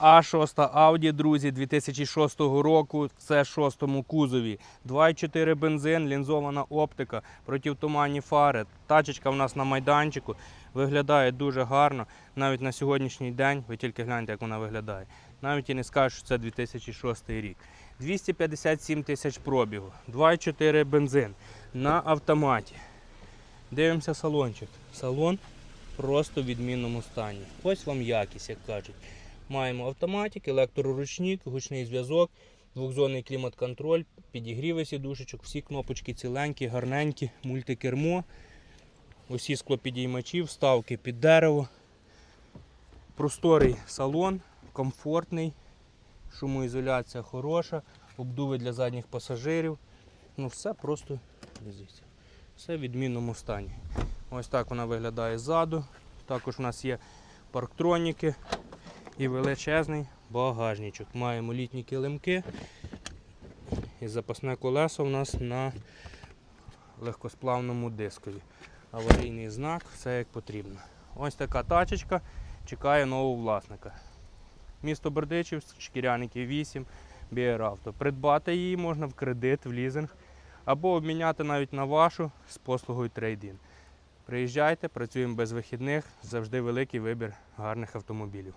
А6 Audi, друзі, 2006 року. Це шостому кузові. 2,4 бензин, лінзована оптика, противтуманні фари. Тачечка в нас на майданчику. Виглядає дуже гарно. Навіть на сьогоднішній день, ви тільки гляньте, як вона виглядає. Навіть і не скажеш, що це 2006 рік. 257 тисяч пробігу, 2,4 бензин на автоматі. Дивимося салончик. Салон просто в відмінному стані. Ось вам якість, як кажуть. Маємо автоматик, електроручник, гучний зв'язок, двохзонний клімат-контроль, підігріви сідушечок, всі кнопочки ціленькі, гарненькі, мультикермо, усі склопідіймачі, вставки під дерево. Просторий салон, комфортний, шумоізоляція хороша, обдуви для задніх пасажирів. Ну все просто дивіться, все в відмінному стані. Ось так вона виглядає ззаду. Також у нас є парктроніки і величезний багажничок. Маємо літні килимки і запасне колесо у нас на легкосплавному дискові. Аварійний знак, все як потрібно. Ось така тачечка чекає нового власника. Місто Бердичів, Шкіряники 8, Бієравто. Придбати її можна в кредит, в лізинг або обміняти навіть на вашу з послугою трейдин. Приїжджайте, працюємо без вихідних, завжди великий вибір гарних автомобілів.